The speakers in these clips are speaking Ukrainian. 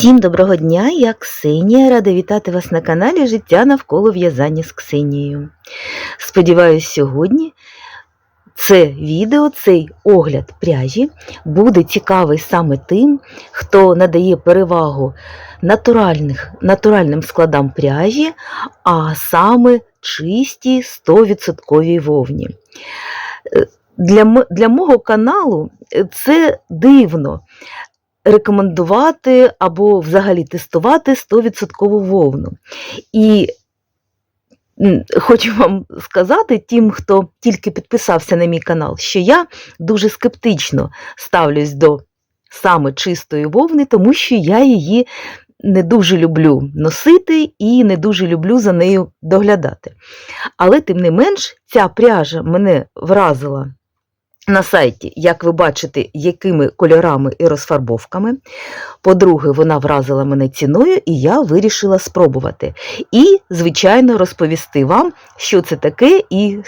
Всім доброго дня, я Ксенія, рада вітати вас на каналі Життя навколо в'язання з Ксенією. Сподіваюсь, сьогодні це відео, цей огляд пряжі буде цікавий саме тим, хто надає перевагу натуральних, натуральним складам пряжі, а саме чистій 100% вовні. Е, Для, для мого каналу е, це дивно рекомендувати або взагалі тестувати 100% вовну. І хочу вам сказати, тим, хто тільки підписався на мій канал, що я дуже скептично ставлюсь до саме чистої вовни, тому що я її не дуже люблю носити і не дуже люблю за нею доглядати. Але, тим не менш, ця пряжа мене вразила на сайті, як ви бачите, якими кольорами і розфарбовками. По-друге, вона вразила мене ціною, і я вирішила спробувати. І, звичайно, розповісти вам, що це таке, і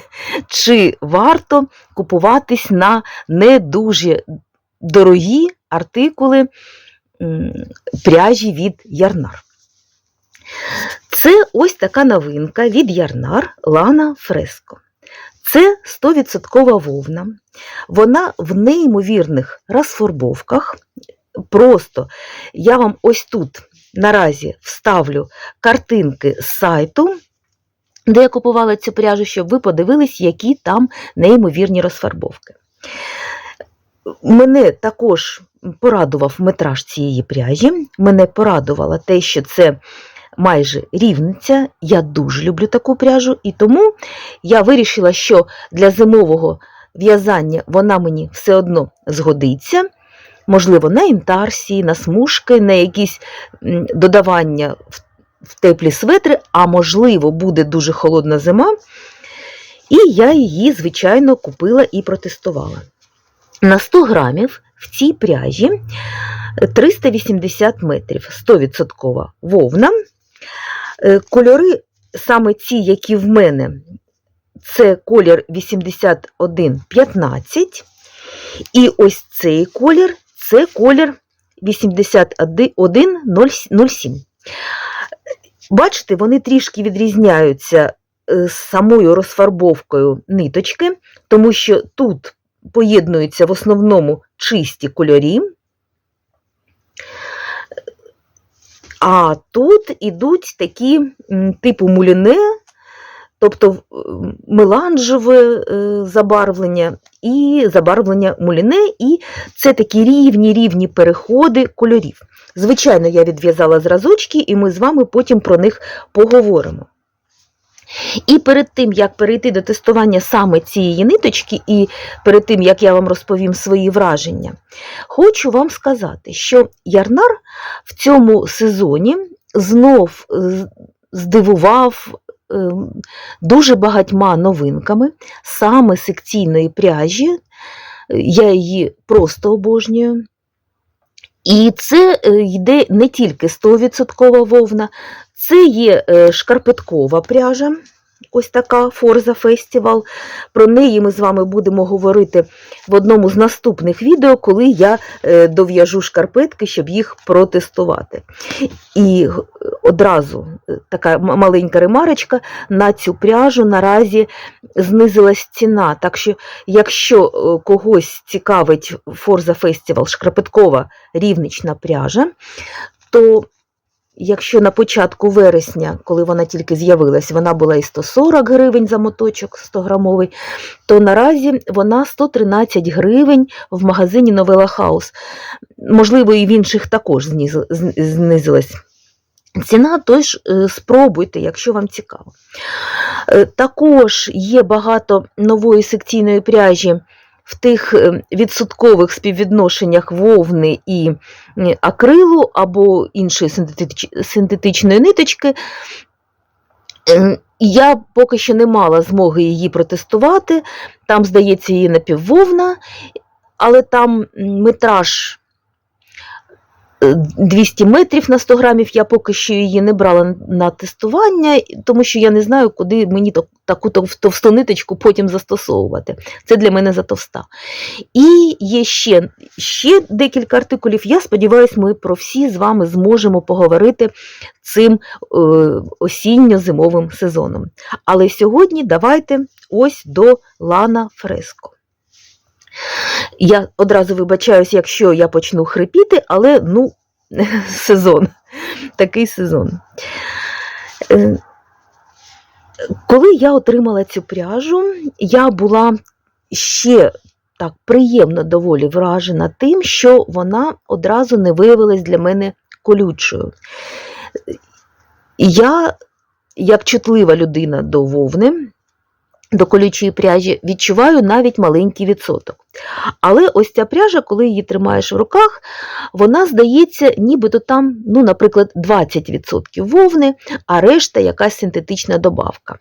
чи варто купуватись на не дуже дорогі артикули пряжі від Ярнар. Це ось така новинка від Ярнар Лана Фреско. Це 100% вовна. Вона в неймовірних розфарбовках. Просто я вам ось тут наразі вставлю картинки з сайту, де я купувала цю пряжу, щоб ви подивились, які там неймовірні розфарбовки. Мене також порадував метраж цієї пряжі. Мене порадувало те, що це майже рівниця. Я дуже люблю таку пряжу, і тому я вирішила, що для зимового в'язання вона мені все одно згодиться. Можливо, на інтарсії, на смужки, на якісь додавання в, теплі светри, а можливо, буде дуже холодна зима. І я її, звичайно, купила і протестувала. На 100 грамів в цій пряжі 380 метрів, 100% вовна. Е, Кольори, саме ці, які в мене, це колір 8115. І ось цей колір це колір 8107. Бачите, вони трішки відрізняються е, з самою розфарбовкою ниточки, тому що тут поєднуються в основному чисті кольорі, а тут ідуть такі типу муліне, тобто меланжеве е, забарвлення і забарвлення муліне, і це такі рівні-рівні переходи кольорів. Звичайно, я відв'язала зразочки, і ми з вами потім про них поговоримо. І перед тим, як перейти до тестування саме цієї ниточки, і перед тим, як я вам розповім свої враження, хочу вам сказати, що Ярнар в цьому сезоні знов е, здивував е, дуже багатьма новинками саме секційної пряжі. Я її просто обожнюю. І це е, йде не тільки 100% вовна, це є шкарпеткова пряжа, ось така Forza Festival. Про неї ми з вами будемо говорити в одному з наступних відео, коли я е, дов'яжу шкарпетки, щоб їх протестувати. І одразу е, така маленька ремарочка, на цю пряжу наразі знизилась ціна. Так що, якщо е, когось цікавить Forza Festival шкарпеткова рівнична пряжа, то якщо на початку вересня, коли вона тільки з'явилась, вона була і 140 гривень за моточок 100 грамовий, то наразі вона 113 гривень в магазині Novella House. Можливо, і в інших також знизилась. Ціна, тож е, спробуйте, якщо вам цікаво. Е, Також є багато нової секційної пряжі в тих е, відсоткових співвідношеннях вовни і акрилу або іншої синтетич- синтетичної ниточки. Е, Я поки що не мала змоги її протестувати. Там, здається, її напіввовна, але там метраж 200 метрів на 100 грамів. Я поки що її не брала на тестування, тому що я не знаю, куди мені таку товсту ниточку потім застосовувати. Це для мене затовста. І є ще, ще декілька артикулів. Я сподіваюся, ми про всі з вами зможемо поговорити цим е, осінньо-зимовим сезоном. Але сьогодні давайте ось до Лана Фреско. Я одразу вибачаюсь, якщо я почну хрипіти, але ну, сезон, такий сезон. Е, Коли я отримала цю пряжу, я була ще так приємно доволі вражена тим, що вона одразу не виявилась для мене колючою. Я, як чутлива людина до вовни, до колючої пряжі, відчуваю навіть маленький відсоток. Але ось ця пряжа, коли її тримаєш в руках, вона здається, нібито там, ну, наприклад, 20% вовни, а решта якась синтетична добавка.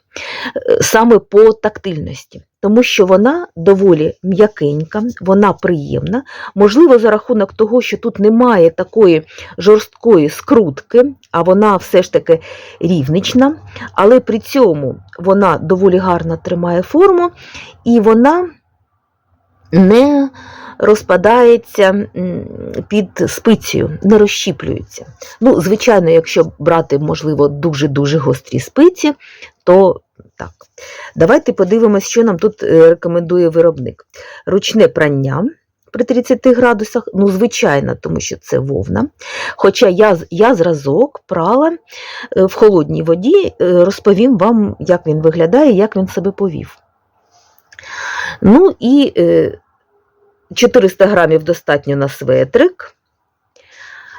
Е, Саме по тактильності. Тому що вона доволі м'якенька, вона приємна. Можливо, за рахунок того, що тут немає такої жорсткої скрутки, а вона все ж таки рівнична, але при цьому вона доволі гарно тримає форму і вона не розпадається під спицею, не розщіплюється. Ну, звичайно, якщо брати, можливо, дуже-дуже гострі спиці, то так. Давайте подивимось, що нам тут е, рекомендує виробник. Ручне прання при 30 градусах, ну, звичайно, тому що це вовна. Хоча я, я зразок прала е, в холодній воді, е, розповім вам, як він виглядає, як він себе повів. Ну і е, 400 грамів достатньо на светрик.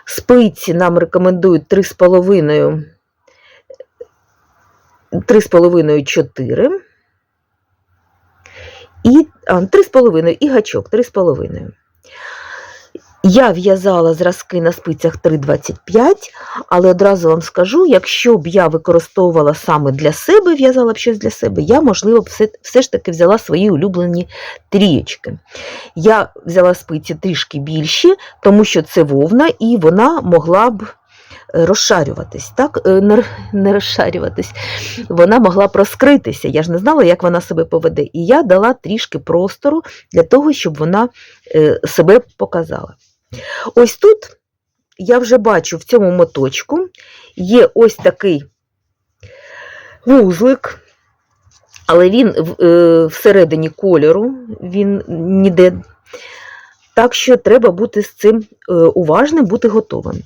Спиці нам рекомендують 3,5 3,5-4. І 3,5 і гачок 3,5. Я в'язала зразки на спицях 3,25, але одразу вам скажу, якщо б я використовувала саме для себе, в'язала б щось для себе, я, можливо, все, все ж таки взяла свої улюблені трієчки. Я взяла спиці трішки більші, тому що це вовна, і вона могла б е, розшарюватись, так? Е, Не, не розшарюватись, вона могла б розкритися. Я ж не знала, як вона себе поведе. І я дала трішки простору для того, щоб вона е, себе показала. Ось тут я вже бачу в цьому моточку є ось такий вузлик, але він е, всередині кольору, він ніде. Так що треба бути з цим е, уважним, бути готовим.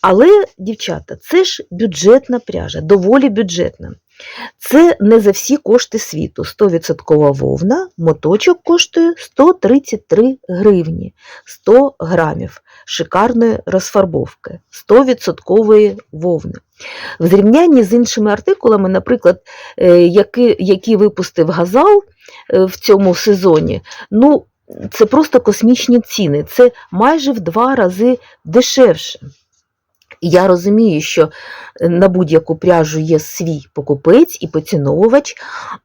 Але, дівчата, це ж бюджетна пряжа, доволі бюджетна. Це не за всі кошти світу. 100% вовна, моточок коштує 133 гривні, 100 грамів шикарної розфарбовки, 100% вовни. В зрівнянні з іншими артикулами, наприклад, е, які, які випустив Газал е, в цьому сезоні, ну, це просто космічні ціни, це майже в два рази дешевше. Я розумію, що на будь-яку пряжу є свій покупець і поціновувач,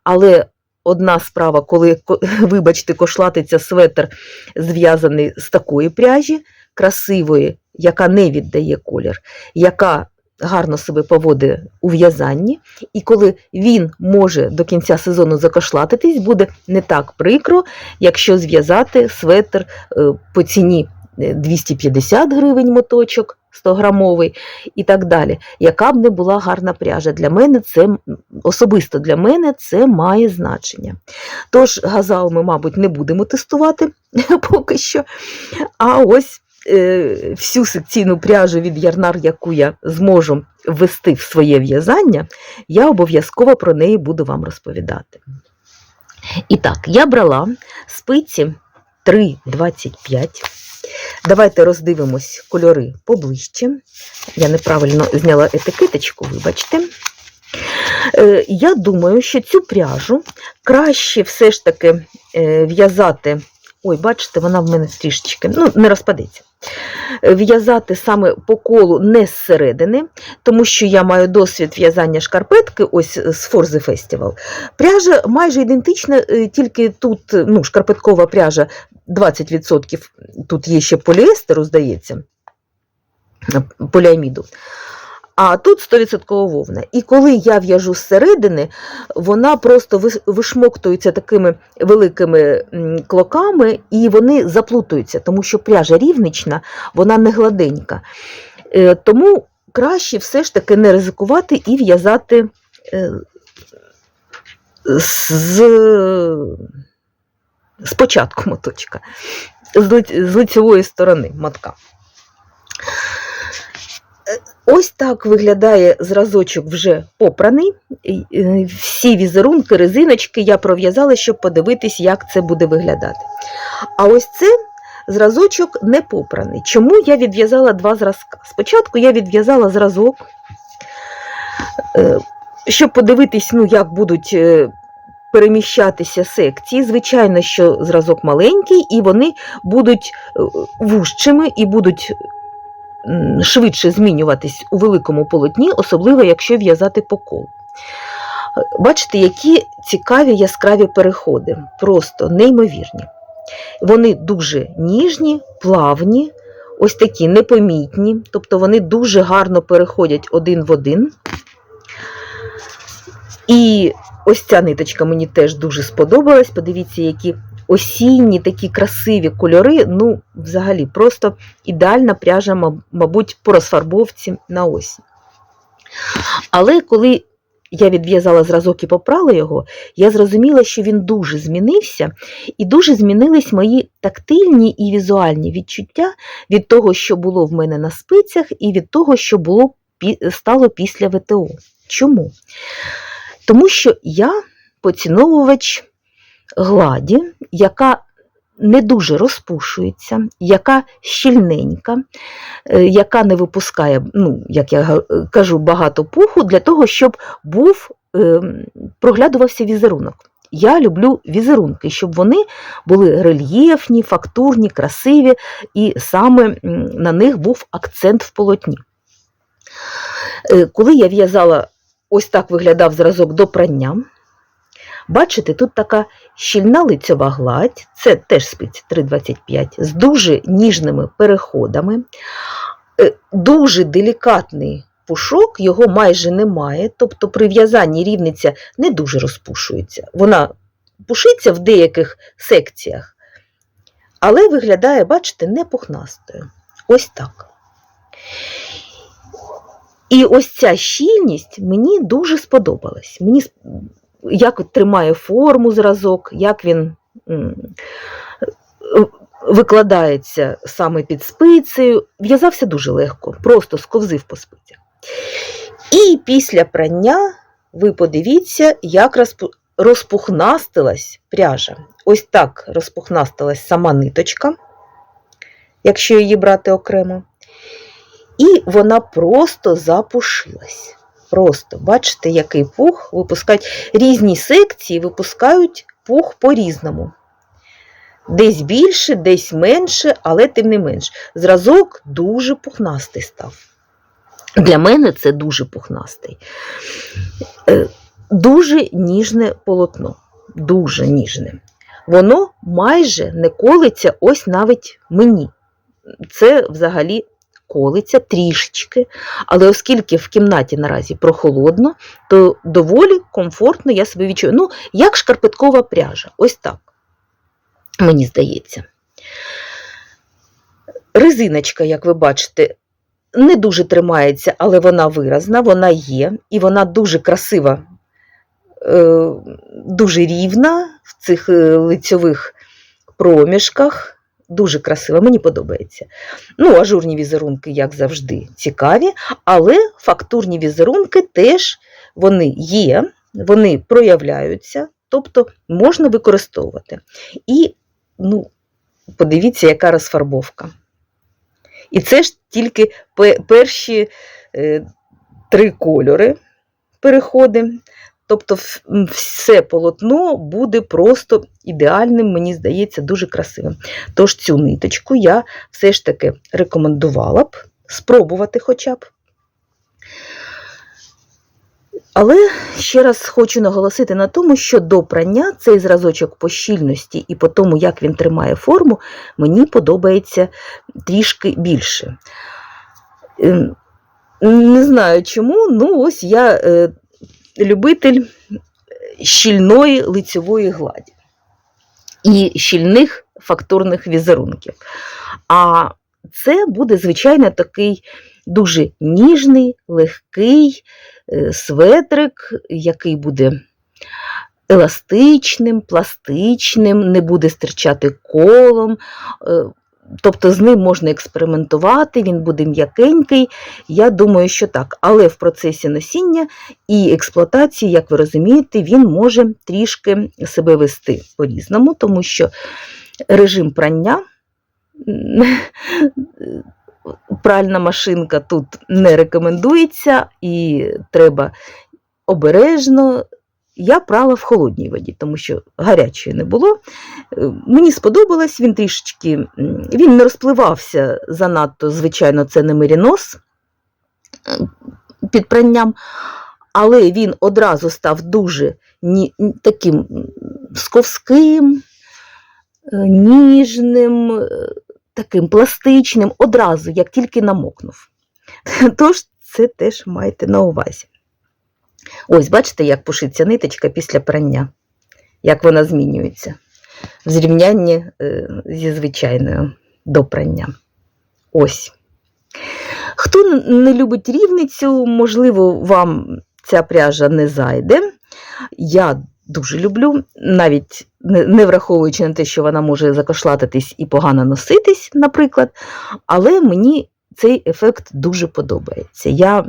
але одна справа, коли, вибачте, кошлатиться светр зв'язаний з такої пряжі, красивої, яка не віддає колір, яка гарно себе поводить у в'язанні, і коли він може до кінця сезону закошлатитись, буде не так прикро, якщо зв'язати светр е, по ціні е, 250 гривень моточок 100-грамовий і так далі. Яка б не була гарна пряжа, для мене це особисто для мене це має значення. Тож газал ми, мабуть, не будемо тестувати поки що. А ось е, всю секційну пряжу від ярнар, яку я зможу ввести в своє в'язання, я обов'язково про неї буду вам розповідати. І так, я брала спиці 3,25. Давайте роздивимось кольори поближче. Я неправильно зняла етикеточку, вибачте. Е, Я думаю, що цю пряжу краще все ж таки е, в'язати. Ой, бачите, вона в мене трішечки ну, не розпадеться. Е, В'язати саме по колу не зсередини, тому що я маю досвід в'язання шкарпетки ось з Форзи Festival. Пряжа майже ідентична, е, тільки тут е, ну, шкарпеткова пряжа 20%, тут є ще поліестеру, здається. поліаміду. А тут 100% вовна. І коли я в'яжу зсередини, вона просто вишмоктується такими великими клоками, і вони заплутуються, тому що пряжа рівнична, вона не гладенька. Е, Тому краще все ж таки не ризикувати і в'язати е, з, початку моточка, з лицевої сторони матка. Ось так виглядає зразочок вже попраний. Е, Всі візерунки, резиночки я пров'язала, щоб подивитись, як це буде виглядати. А ось це зразочок не попраний. Чому я відв'язала два зразка? Спочатку я відв'язала зразок, е, щоб подивитись, ну, як будуть е, переміщатися секції. Звичайно, що зразок маленький, і вони будуть вужчими і будуть швидше змінюватись у великому полотні, особливо якщо в'язати по колу. Бачите, які цікаві яскраві переходи, просто неймовірні. Вони дуже ніжні, плавні, ось такі непомітні, тобто вони дуже гарно переходять один в один. І ось ця ниточка мені теж дуже сподобалась. Подивіться, які осінні такі красиві кольори. Ну, взагалі, просто ідеальна пряжа, мабуть, по розфарбовці на осінь. Але коли я відв'язала зразок і попрала його, я зрозуміла, що він дуже змінився, і дуже змінились мої тактильні і візуальні відчуття від того, що було в мене на спицях, і від того, що було стало після ВТО. Чому? Тому що я поціновувач гладі, яка не дуже розпушується, яка щільненька, е, яка не випускає, ну, як я кажу, багато пуху для того, щоб був, ем, проглядувався візерунок. Я люблю візерунки, щоб вони були рельєфні, фактурні, красиві, і саме на них був акцент в полотні. Е, Коли я в'язала, ось так виглядав зразок до прання. Бачите, тут така щільна лицьова гладь, це теж спиці 3,25, з дуже ніжними переходами, Е, дуже делікатний пушок, його майже немає, тобто при в'язанні рівниця не дуже розпушується. Вона пушиться в деяких секціях, але виглядає, бачите, не пухнастою. Ось так. І ось ця щільність мені дуже сподобалась. Мені як тримає форму зразок, як він викладається саме під спицею. В'язався дуже легко, просто сковзив по спицях. І після прання ви подивіться, як розпу- розпухнастилась пряжа. Ось так розпухнастилась сама ниточка, якщо її брати окремо. І вона просто запушилась. Просто, бачите, який пух випускають. Різні секції випускають пух по-різному. Десь більше, десь менше, але тим не менш. Зразок дуже пухнастий став. Для мене це дуже пухнастий. Е, Дуже ніжне полотно. Дуже ніжне. Воно майже не колиться ось навіть мені. Це взагалі колиться трішечки, але оскільки в кімнаті наразі прохолодно, то доволі комфортно я себе відчую. Ну, як шкарпеткова пряжа. Ось так. Мені здається. Резиночка, як ви бачите, не дуже тримається, але вона виразна, вона є, і вона дуже красива, е, дуже рівна в цих е, лицьових проміжках. Дуже красива, мені подобається. Ну, ажурні візерунки, як завжди, цікаві, але фактурні візерунки теж вони є, вони проявляються, тобто можна використовувати. І ну, подивіться, яка розфарбовка. І це ж тільки перші е, три кольори переходи. Тобто все полотно буде просто ідеальним, мені здається, дуже красивим. Тож цю ниточку я все ж таки рекомендувала б спробувати хоча б. Але ще раз хочу наголосити на тому, що до прання цей зразочок по щільності і по тому, як він тримає форму, мені подобається трішки більше. Ем, Не знаю чому, ну ось я е, любитель щільної лицьової гладі і щільних фактурних візерунків. А це буде, звичайно, такий дуже ніжний, легкий е, светрик, який буде еластичним, пластичним, не буде стирчати колом. Тобто з ним можна експериментувати, він буде м'якенький. Я думаю, що так. Але в процесі носіння і експлуатації, як ви розумієте, він може трішки себе вести по-різному, тому що режим прання, пральна машинка тут не рекомендується і треба обережно. Я прала в холодній воді, тому що гарячої не було. Е, Мені сподобалось, він трішечки він не розпливався занадто, звичайно, це не мерінос е, під пранням, але він одразу став дуже таким сковським, е, ніжним, таким пластичним, одразу, як тільки намокнув. Тож це теж майте на увазі. Ось, бачите, як пушиться ниточка після прання, як вона змінюється в зрівнянні е, зі звичайною до прання. Ось. Хто не любить рівницю, можливо, вам ця пряжа не зайде. Я дуже люблю, навіть не не враховуючи на те, що вона може закошлатитись і погано носитись, наприклад, але мені цей ефект дуже подобається. Я,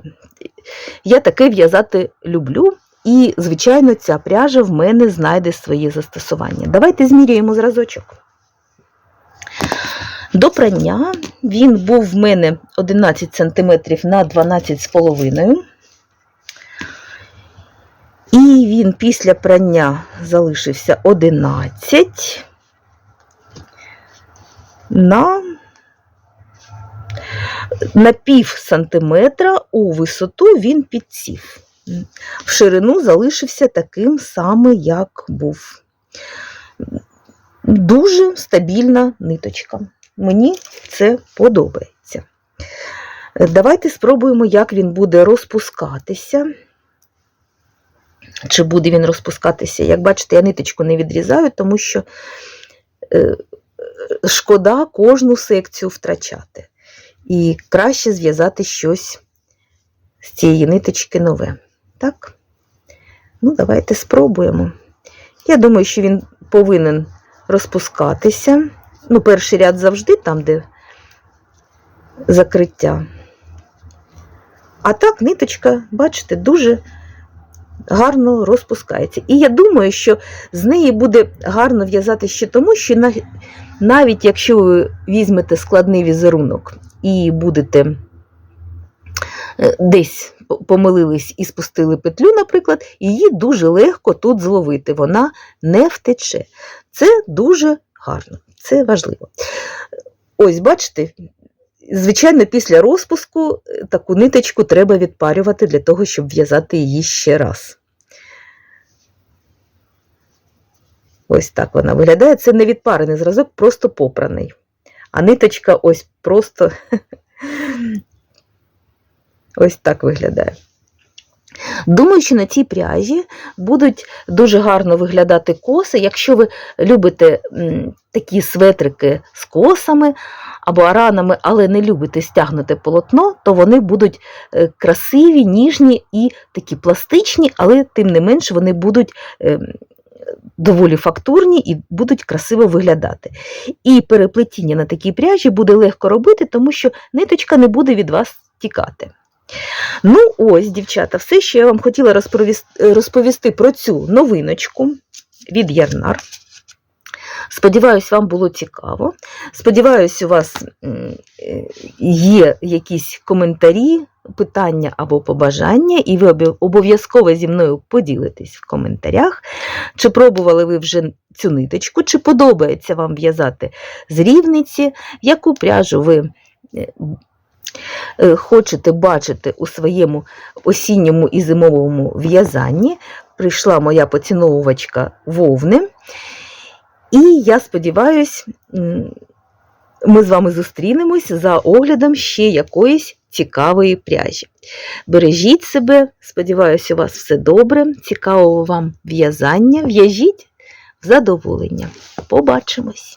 я таке в'язати люблю. І, звичайно, ця пряжа в мене знайде своє застосування. Давайте зміряємо зразочок. До прання він був в мене 11 см на 12,5 І він після прання залишився 11 на, на пів сантиметра у висоту він підсів в ширину залишився таким самим, як був. Дуже стабільна ниточка. Мені це подобається. Давайте спробуємо, як він буде розпускатися. Чи буде він розпускатися? Як бачите, я ниточку не відрізаю, тому що е, шкода кожну секцію втрачати. І краще зв'язати щось з цієї ниточки нове. Так? Ну, давайте спробуємо. Я думаю, що він повинен розпускатися. Ну, перший ряд завжди там, де закриття. А так ниточка, бачите, дуже гарно розпускається. І я думаю, що з неї буде гарно в'язати ще тому, що навіть якщо ви візьмете складний візерунок і будете е, десь помилились і спустили петлю, наприклад, її дуже легко тут зловити, вона не втече. Це дуже гарно, це важливо. Ось, бачите, звичайно, після розпуску е, таку ниточку треба відпарювати для того, щоб в'язати її ще раз. Ось так вона виглядає. Це не відпарений зразок, просто попраний. А ниточка ось просто ось так виглядає. Думаю, що на цій пряжі будуть дуже гарно виглядати коси. Якщо ви любите такі светрики з косами або аранами, але не любите стягнути полотно, то вони будуть е, красиві, ніжні і такі пластичні, але тим не менш вони будуть е, доволі фактурні і будуть красиво виглядати. І переплетіння на такій пряжі буде легко робити, тому що ниточка не буде від вас тікати. Ну, ось, дівчата, все, що я вам хотіла розповісти, розповісти про цю новиночку від Ярнар. Сподіваюсь, вам було цікаво. Сподіваюсь, у вас є якісь коментарі, питання або побажання, і ви обов'язково зі мною поділитесь в коментарях, чи пробували ви вже цю ниточку, чи подобається вам в'язати з рівниці, яку пряжу ви е, хочете бачити у своєму осінньому і зимовому в'язанні. Прийшла моя поціновувачка вовни. І я сподіваюсь, ми з вами зустрінемось за оглядом ще якоїсь цікавої пряжі. Бережіть себе, сподіваюся, у вас все добре, цікавого вам в'язання, в'яжіть в задоволення. Побачимось!